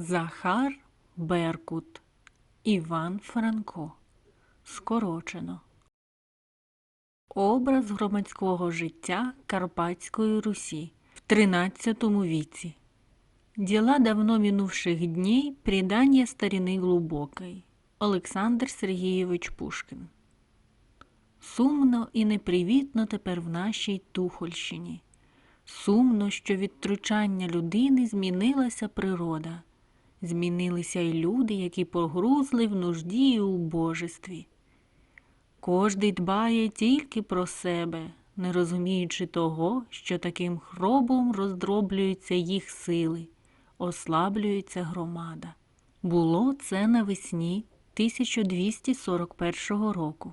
Захар Беркут Іван Франко. Скорочено. Образ громадського життя Карпатської Русі в XIII віці. Дела давно минувших дней, предания старины глубокой. Олександр Сергійович Пушкін. Сумно і непривітно тепер в нашій Тухольщині. Сумно, що від втручання людини змінилася природа. Змінилися й люди, які погрузли в нужді і убожестві. Кожний дбає тільки про себе, не розуміючи того, що таким хробом роздроблюються їх сили, ослаблюється громада. Було це навесні 1241 року.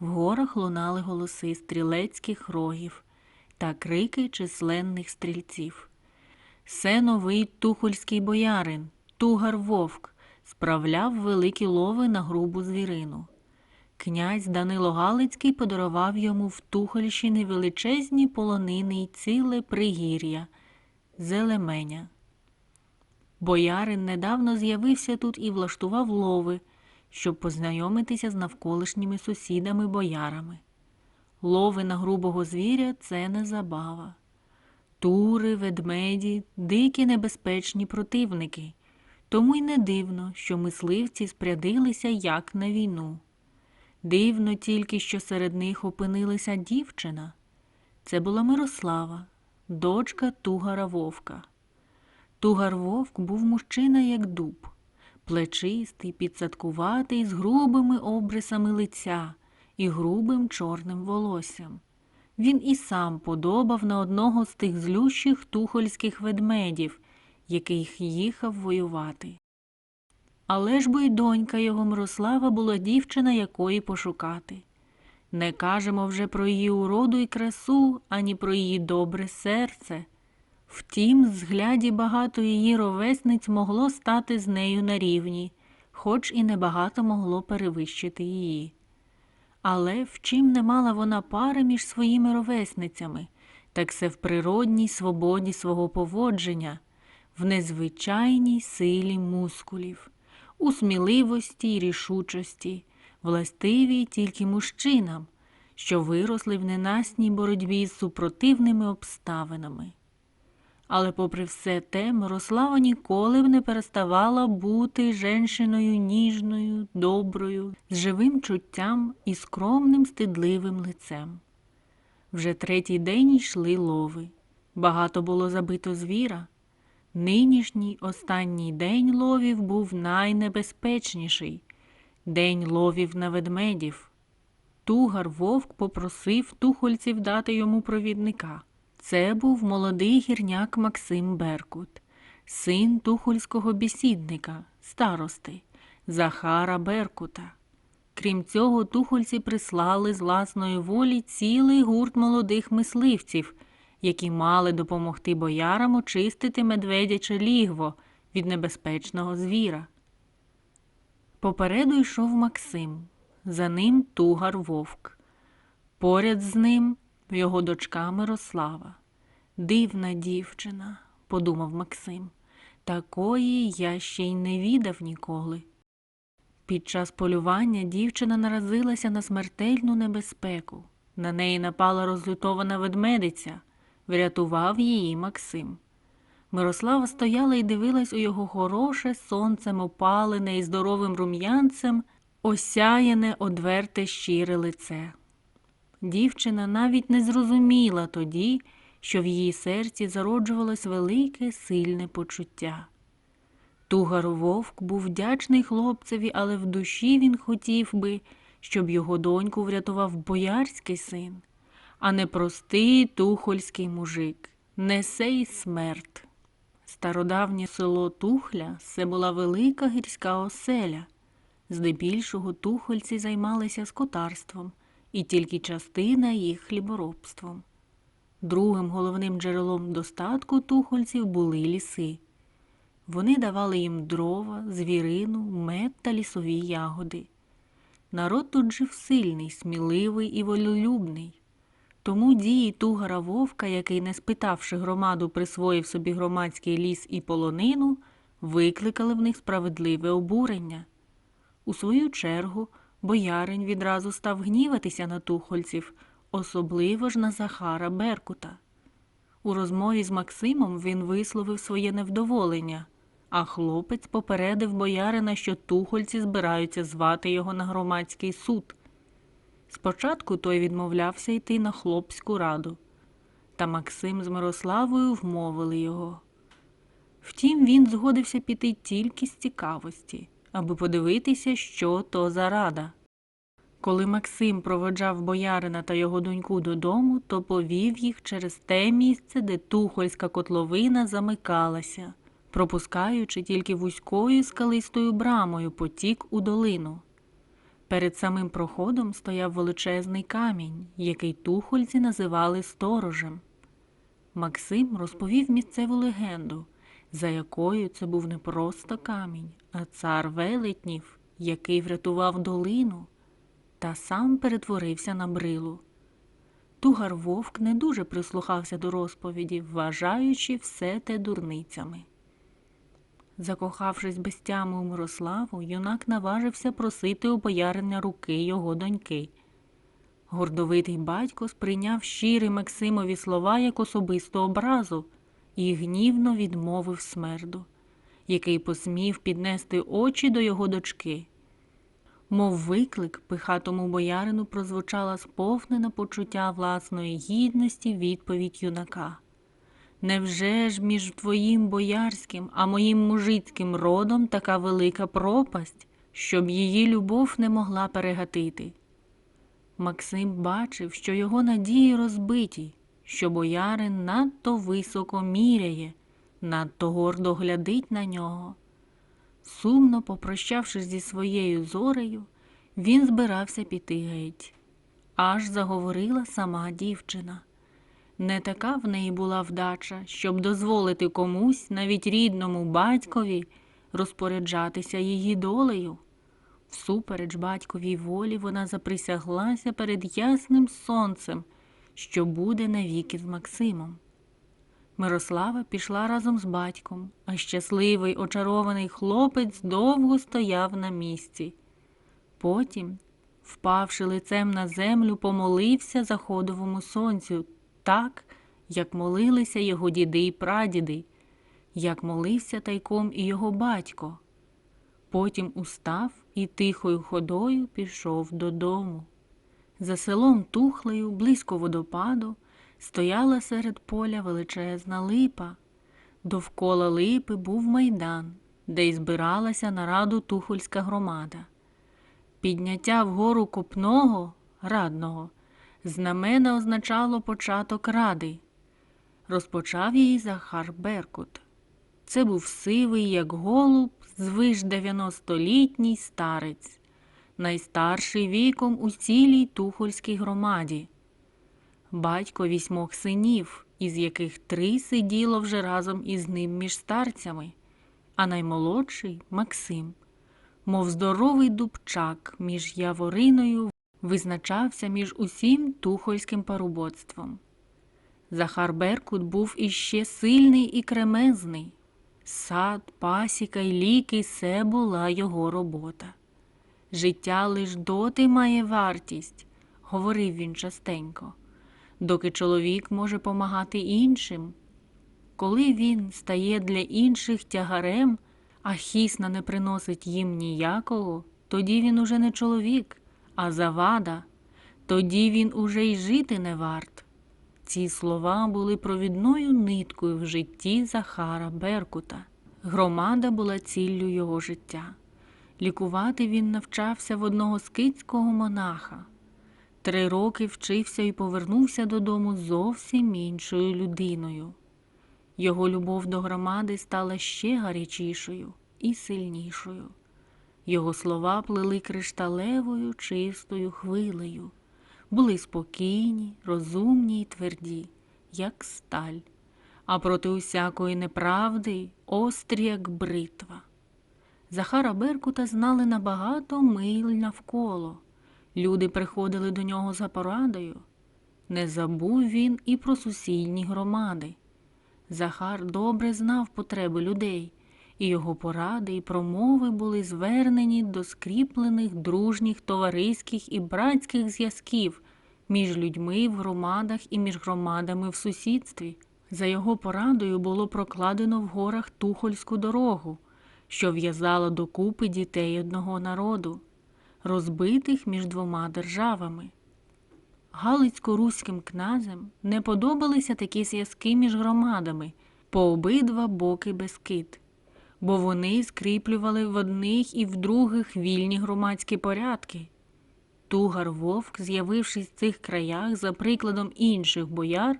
В горах лунали голоси стрілецьких рогів та крики численних стрільців. Се новий тухольський боярин, тугар вовк, справляв великі лови на грубу звірину. Князь Данило Галицький подарував йому в Тухольщині величезні полонини й ціле пригір'я Зелеменя. Боярин недавно з'явився тут і влаштував лови, щоб познайомитися з навколишніми сусідами боярами. Лови на грубого звіря це не забава. Тури, ведмеді, дикі небезпечні противники. Тому й не дивно, що мисливці спрядилися як на війну. Дивно тільки, що серед них опинилася дівчина. Це була Мирослава, дочка Тугара Вовка. Тугар Вовк був мужчина, як дуб, плечистий, підсадкуватий, з грубими обрисами лиця і грубим чорним волоссям. Він і сам подобав на одного з тих злющих тухольських ведмедів, який їхав воювати. Але ж бо й донька його Мирослава була дівчина, якої пошукати. Не кажемо вже про її уроду і красу, ані про її добре серце. Втім, згляді багато її ровесниць могло стати з нею на рівні, хоч і небагато могло перевищити її. Але в чим не мала вона пари між своїми ровесницями, так це в природній свободі свого поводження, в незвичайній силі мускулів, у сміливості й рішучості, властивій тільки мужчинам, що виросли в ненасній боротьбі з супротивними обставинами. Але, попри все те, Мирослава ніколи б не переставала бути женщиною ніжною, доброю, з живим чуттям і скромним стидливим лицем. Вже третій день йшли лови. Багато було забито звіра. Нинішній останній день ловів був найнебезпечніший день ловів на ведмедів. Тугар вовк попросив тухольців дати йому провідника. Це був молодий гірняк Максим Беркут, син тухольського бісідника, старости Захара Беркута. Крім цього, тухольці прислали з власної волі цілий гурт молодих мисливців, які мали допомогти боярам очистити медведяче лігво від небезпечного звіра. Попереду йшов Максим, за ним тугар вовк. Поряд з ним його дочка Мирослава. Дивна дівчина, подумав Максим, такої я ще й не відав ніколи. Під час полювання дівчина наразилася на смертельну небезпеку. На неї напала розлютована ведмедиця, врятував її Максим. Мирослава стояла і дивилась у його хороше, сонцем опалене і здоровим рум'янцем, осяяне, одверте щире лице. Дівчина навіть не зрозуміла тоді, що в її серці зароджувалось велике сильне почуття. Тугар вовк був вдячний хлопцеві, але в душі він хотів би, щоб його доньку врятував боярський син, а не простий тухольський мужик, не сей смерть. Стародавнє село Тухля це була велика гірська оселя. Здебільшого тухольці займалися скотарством і тільки частина їх хліборобством. Другим головним джерелом достатку тухольців були ліси. Вони давали їм дрова, звірину, мед та лісові ягоди. Народ тут жив сильний, сміливий і волелюбний. Тому дії тугара вовка, який, не спитавши громаду, присвоїв собі громадський ліс і полонину, викликали в них справедливе обурення. У свою чергу, боярин відразу став гніватися на тухольців, особливо ж на Захара Беркута. У розмові з Максимом він висловив своє невдоволення, а хлопець попередив боярина, що тухольці збираються звати його на громадський суд. Спочатку той відмовлявся йти на хлопську раду, та Максим з Мирославою вмовили його. Втім, він згодився піти тільки з цікавості, аби подивитися, що то за рада. Коли Максим проводжав боярина та його доньку додому, то повів їх через те місце, де тухольська котловина замикалася, пропускаючи тільки вузькою скалистою брамою потік у долину. Перед самим проходом стояв величезний камінь, який тухольці називали сторожем. Максим розповів місцеву легенду, за якою це був не просто камінь, а цар велетнів, який врятував долину та сам перетворився на брилу. Тугар вовк не дуже прислухався до розповіді, вважаючи все те дурницями. Закохавшись без тями у Мирославу, юнак наважився просити у боярина руки його доньки. Гордовитий батько сприйняв щирі Максимові слова як особисту образу і гнівно відмовив смерду, який посмів піднести очі до його дочки. Мов виклик, пихатому боярину прозвучала сповнена почуття власної гідності відповідь юнака. Невже ж між твоїм боярським, а моїм мужицьким родом така велика пропасть, щоб її любов не могла перегатити? Максим бачив, що його надії розбиті, що боярин надто високо міряє, надто гордо глядить на нього. Сумно попрощавшись зі своєю зорею, він збирався піти геть. Аж заговорила сама дівчина. Не така в неї була вдача, щоб дозволити комусь, навіть рідному батькові, розпоряджатися її долею. Всупереч батьковій волі вона заприсяглася перед ясним сонцем, що буде навіки з Максимом. Мирослава пішла разом з батьком, а щасливий очарований хлопець довго стояв на місці. Потім, впавши лицем на землю, помолився заходовому сонцю так, як молилися його діди й прадіди, як молився тайком і його батько. Потім устав і тихою ходою пішов додому. За селом Тухлею, близько водопаду, стояла серед поля величезна липа. Довкола липи був майдан, де й збиралася на раду тухольська громада. Підняття вгору копного радного знамена означало початок ради. Розпочав її Захар Беркут. Це був сивий, як голуб, звиш дев'яностолітній старець, найстарший віком у цілій тухольській громаді. Батько вісьмох синів, із яких три сиділо вже разом із ним між старцями, а наймолодший Максим, мов здоровий дубчак між явориною, визначався між усім тухольським парубоцтвом. Захар Беркут був іще сильний і кремезний. Сад, пасіка й ліки все була його робота. Життя лиш доти має вартість, говорив він частенько, доки чоловік може помагати іншим. Коли він стає для інших тягарем, а хісна не приносить їм ніякого, тоді він уже не чоловік, а завада, тоді він уже й жити не варт. Ці слова були провідною ниткою в житті Захара Беркута. Громада була ціллю його життя. Лікувати він навчався в одного скитського монаха. Три роки вчився і повернувся додому зовсім іншою людиною. Його любов до громади стала ще гарячішою і сильнішою. Його слова плели кришталевою чистою хвилею, були спокійні, розумні й тверді, як сталь, а проти усякої неправди острі, як бритва. Захара Беркута знали набагато миль навколо. Люди приходили до нього за порадою. Не забув він і про сусідні громади. Захар добре знав потреби людей і його поради і промови були звернені до скріплених дружніх, товариських і братських зв'язків між людьми в громадах і між громадами в сусідстві. За його порадою було прокладено в горах Тухольську дорогу, що в'язала докупи дітей одного народу, розбитих між двома державами. Галицько-руським князям не подобалися такі зв'язки між громадами по обидва боки Бескид, бо вони скріплювали в одних і в других вільні громадські порядки. Тугар Вовк, з'явившись в цих краях за прикладом інших бояр,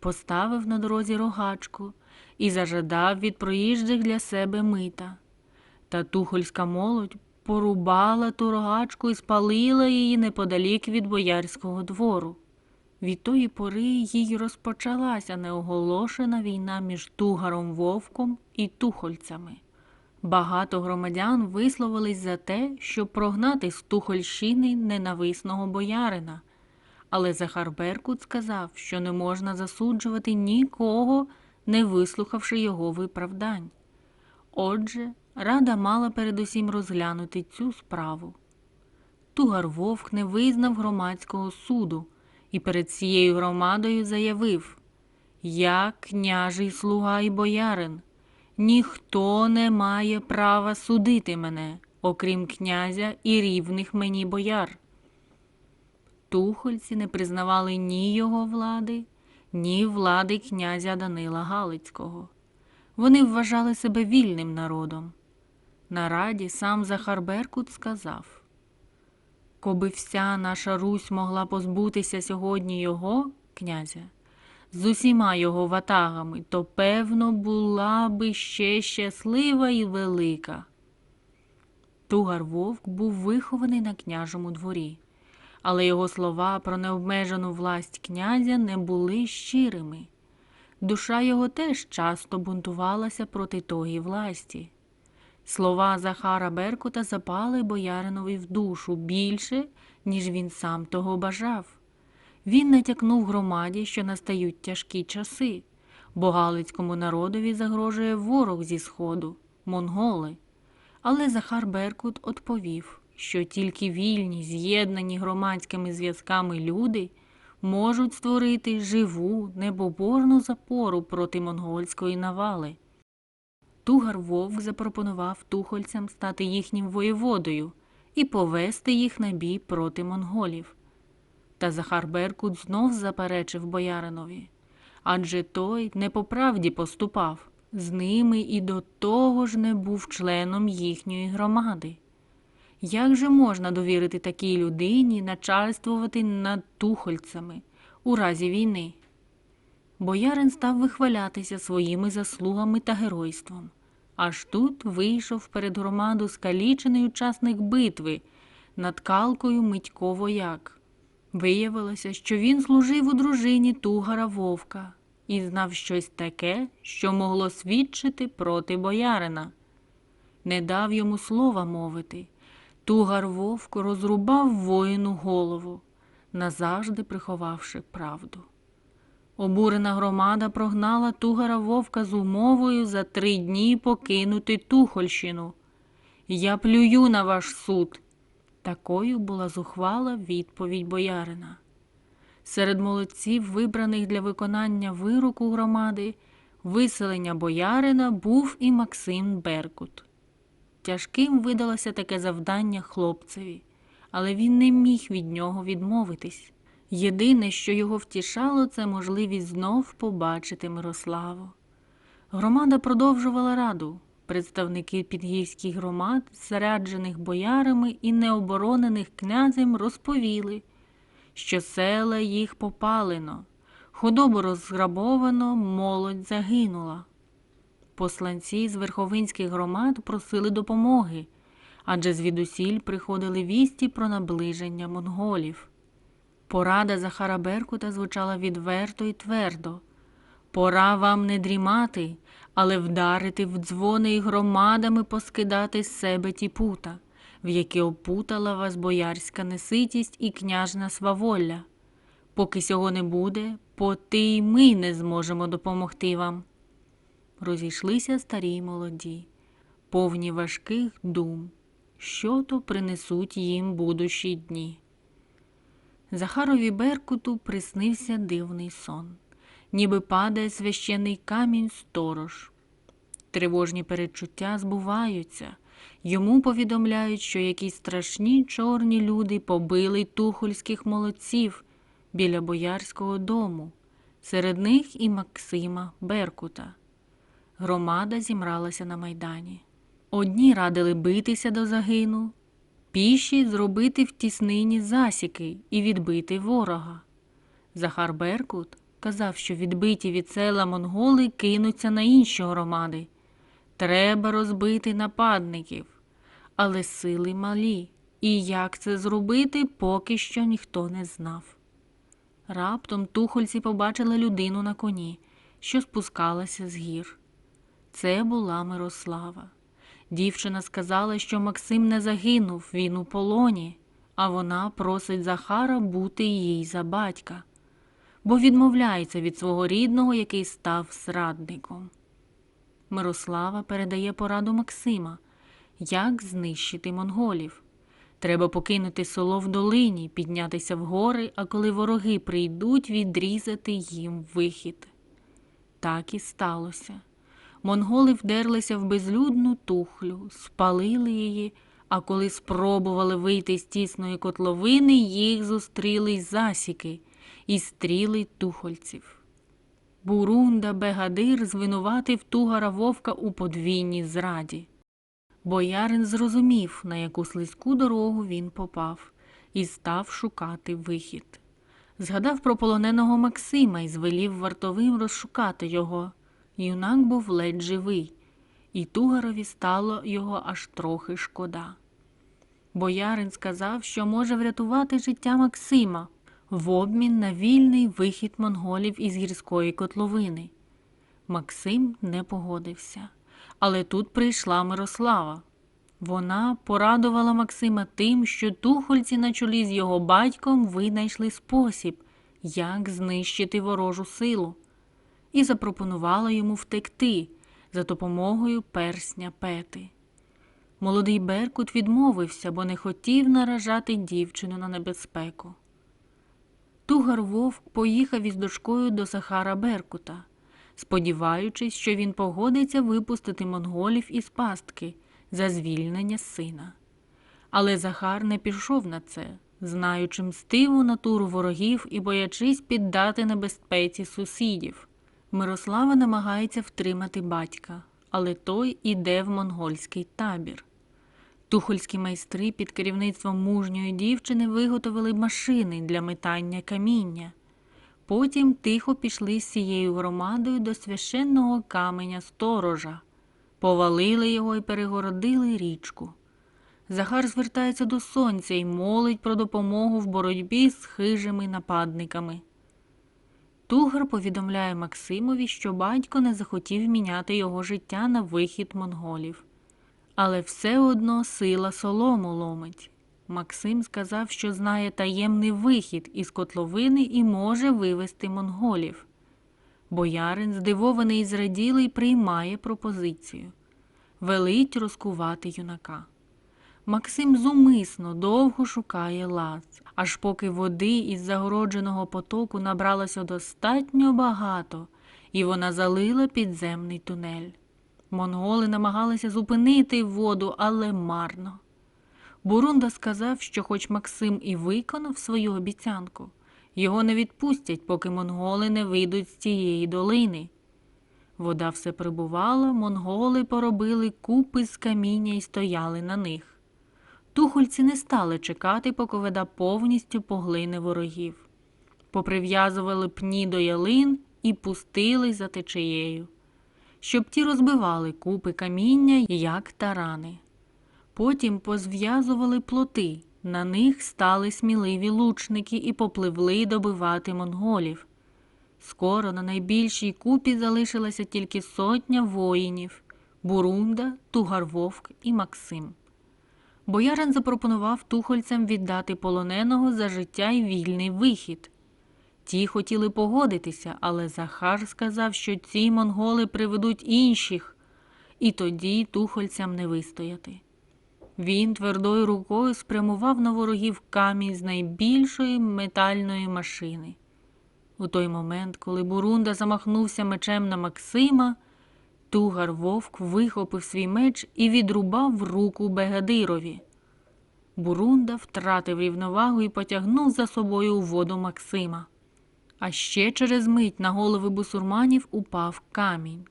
поставив на дорозі рогачку і зажадав від проїжджих для себе мита. Та тухольська молодь порубала ту рогачку і спалила її неподалік від боярського двору. Від тої пори їй розпочалася неоголошена війна між Тугаром Вовком і Тухольцями. Багато громадян висловились за те, щоб прогнати з Тухольщини ненависного боярина. Але Захар Беркут сказав, що не можна засуджувати нікого, не вислухавши його виправдань. Отже, рада мала передусім розглянути цю справу. Тугар Вовк не визнав громадського суду і перед цією громадою заявив Я княжий слуга і боярин. Ніхто не має права судити мене, окрім князя і рівних мені бояр. Тухольці не признавали ні його влади, ні влади князя Данила Галицького. Вони вважали себе вільним народом. На раді сам Захар Беркут сказав Коби вся наша Русь могла позбутися сьогодні його, князя, з усіма його ватагами, то, певно, була би ще щаслива і велика. Тугар Вовк був вихований на княжому дворі, але його слова про необмежену власть князя не були щирими. Душа його теж часто бунтувалася проти тої власті. Слова Захара Беркута запали бояринові в душу більше, ніж він сам того бажав. Він натякнув громаді, що настають тяжкі часи, бо Галицькому народові загрожує ворог зі сходу, монголи. Але Захар Беркут відповів, що тільки вільні, з'єднані громадськими зв'язками люди можуть створити живу, небобожну запору проти монгольської навали. Тугар Вовк запропонував тухольцям стати їхнім воєводою і повести їх на бій проти монголів. Та Захар Беркут знов заперечив бояринові, адже той не по правді поступав, з ними і до того ж не був членом їхньої громади. Як же можна довірити такій людині начальствувати над тухольцями у разі війни? Боярин став вихвалятися своїми заслугами та геройством. Аж тут вийшов перед громаду скалічений учасник битви над калкою Митько Вояк. Виявилося, що він служив у дружині Тугара Вовка і знав щось таке, що могло свідчити проти боярина. Не дав йому слова мовити. Тугар Вовк розрубав воїну голову, назавжди приховавши правду. Обурена громада прогнала Тугара Вовка з умовою за три дні покинути Тухольщину. Я плюю на ваш суд. Такою була зухвала відповідь боярина. Серед молодців, вибраних для виконання вироку громади, виселення боярина був і Максим Беркут. Тяжким видалося таке завдання хлопцеві, але він не міг від нього відмовитись. Єдине, що його втішало, це можливість знов побачити Мирославу. Громада продовжувала раду. Представники підгірських громад, заряджених боярами і необоронених князем, розповіли, що села їх попалено, худобу розграбовано, молодь загинула. Посланці з верховинських громад просили допомоги, адже звідусіль приходили вісті про наближення монголів. Порада Захара Беркута звучала відверто і твердо. Пора вам не дрімати, але вдарити в дзвони і громадами поскидати з себе ті пута, в які опутала вас боярська неситість і княжна сваволля. Поки сього не буде, поти й ми не зможемо допомогти вам. Розійшлися старі й молоді. повні важких дум, що то принесуть їм будущі дні. Захарові Беркуту приснився дивний сон, ніби падає священий камінь сторож. Тривожні передчуття збуваються. Йому повідомляють, що якісь страшні чорні люди побили тухольських молодців біля боярського дому, серед них і Максима Беркута. Громада зімралася на майдані. Одні радили битися до загину, піші зробити в тіснині засіки і відбити ворога. Захар Беркут казав, що відбиті від села монголи кинуться на інші громади. Треба розбити нападників, але сили малі, і як це зробити, поки що ніхто не знав. Раптом тухольці побачили людину на коні, що спускалася з гір. Це була Мирослава. Дівчина сказала, що Максим не загинув, він у полоні, а вона просить Захара бути їй за батька, бо відмовляється від свого рідного, який став зрадником. Мирослава передає пораду Максима, як знищити монголів. Треба покинути село в долині, піднятися в гори, а коли вороги прийдуть, відрізати їм вихід. Так і сталося. Монголи вдерлися в безлюдну тухлю, спалили її, а коли спробували вийти з тісної котловини, їх зустріли й засіки і стріли тухольців. Бурунда Бегадир звинуватив тугара вовка у подвійній зраді. Боярин зрозумів, на яку слизьку дорогу він попав, і став шукати вихід. Згадав про полоненого Максима і звелів вартовим розшукати його. Юнак був ледь живий, і тугарові стало його аж трохи шкода. Боярин сказав, що може врятувати життя Максима в обмін на вільний вихід монголів із гірської котловини. Максим не погодився, але тут прийшла Мирослава. Вона порадувала Максима тим, що тухольці на чолі з його батьком винайшли спосіб, як знищити ворожу силу, і запропонувала йому втекти за допомогою персня пети. Молодий Беркут відмовився, бо не хотів наражати дівчину на небезпеку. Тугар вовк поїхав із дочкою до Сахара Беркута, сподіваючись, що він погодиться випустити монголів із пастки за звільнення сина. Але Захар не пішов на це, знаючи мстиву натуру ворогів і боячись піддати небезпеці сусідів. Мирослава намагається втримати батька, але той іде в монгольський табір. Тухольські майстри під керівництвом мужньої дівчини виготовили машини для метання каміння. Потім тихо пішли з цією громадою до священного каменя сторожа, повалили його і перегородили річку. Захар звертається до сонця і молить про допомогу в боротьбі з хижими нападниками. Тугар повідомляє Максимові, що батько не захотів міняти його життя на вихід монголів. Але все одно сила солому ломить. Максим сказав, що знає таємний вихід із котловини і може вивести монголів. Боярин, здивований і зраділий, приймає пропозицію велить розкувати юнака. Максим зумисно довго шукає лаз, аж поки води із загородженого потоку набралося достатньо багато, і вона залила підземний тунель. Монголи намагалися зупинити воду, але марно. Бурунда сказав, що хоч Максим і виконав свою обіцянку, його не відпустять, поки монголи не вийдуть з цієї долини. Вода все прибувала, монголи поробили купи з каміння і стояли на них. Тухольці не стали чекати, поки вода повністю поглине ворогів. Поприв'язували пні до ялин і пустили за течією, щоб ті розбивали купи каміння, як тарани. Потім позв'язували плоти, на них стали сміливі лучники і попливли добивати монголів. Скоро на найбільшій купі залишилася тільки сотня воїнів Бурунда, Тугар-Вовк і Максим. Боярин запропонував тухольцям віддати полоненого за життя й вільний вихід. Ті хотіли погодитися, але Захар сказав, що ці монголи приведуть інших, і тоді тухольцям не вистояти. Він твердою рукою спрямував на ворогів камінь з найбільшої метальної машини. У той момент, коли Бурунда замахнувся мечем на Максима, Тугар вовк вихопив свій меч і відрубав руку Бегадирові. Бурунда втратив рівновагу і потягнув за собою у воду Максима. А ще через мить на голови бусурманів упав камінь.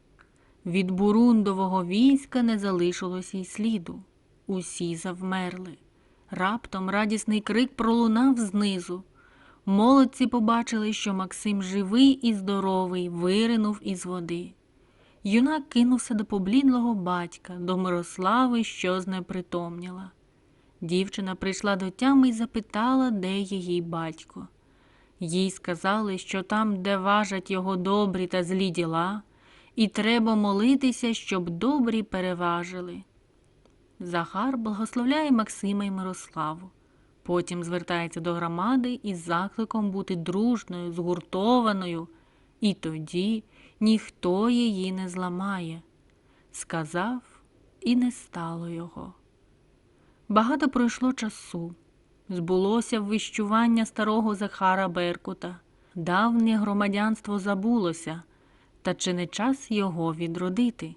Від бурундового війська не залишилось й сліду. Усі завмерли. Раптом радісний крик пролунав знизу. Молодці побачили, що Максим живий і здоровий, виринув із води. Юнак кинувся до поблідлого батька, до Мирослави, що знепритомніла. Дівчина прийшла до тями і запитала, де її батько. Їй сказали, що там, де важать його добрі та злі діла, і треба молитися, щоб добрі переважили. Захар благословляє Максима і Мирославу. Потім звертається до громади із закликом бути дружною, згуртованою, і тоді ніхто її не зламає. Сказав, і не стало його. Багато пройшло часу. Збулося ввіщування старого Захара Беркута. Давнє громадянство забулося, та чи не час його відродити?